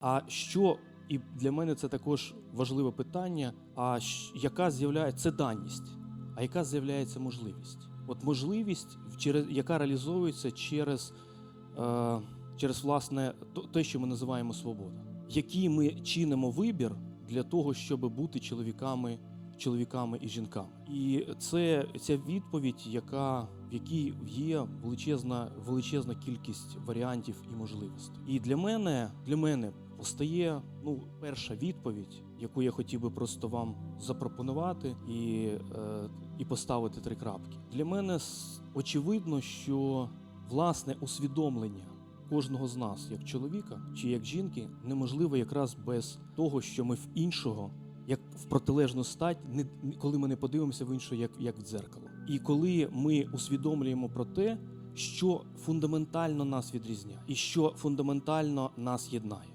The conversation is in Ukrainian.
А що і для мене це також важливе питання. А яка з'являється це даність? А яка з'являється можливість? От можливість, яка реалізовується через, е, через власне те, що ми називаємо свобода. Який ми чинимо вибір для того, щоб бути чоловіками, чоловіками і жінками? І це ця відповідь, яка в якій є величезна, величезна кількість варіантів і можливостей. І для мене, для мене постає ну, перша відповідь, яку я хотів би просто вам запропонувати і, е, і поставити три крапки. Для мене очевидно, що власне усвідомлення кожного з нас, як чоловіка чи як жінки, неможливо якраз без того, що ми в іншого. Як в протилежну стать, не коли ми не подивимося в іншу, як, як в дзеркало. І коли ми усвідомлюємо про те, що фундаментально нас відрізняє, і що фундаментально нас єднає.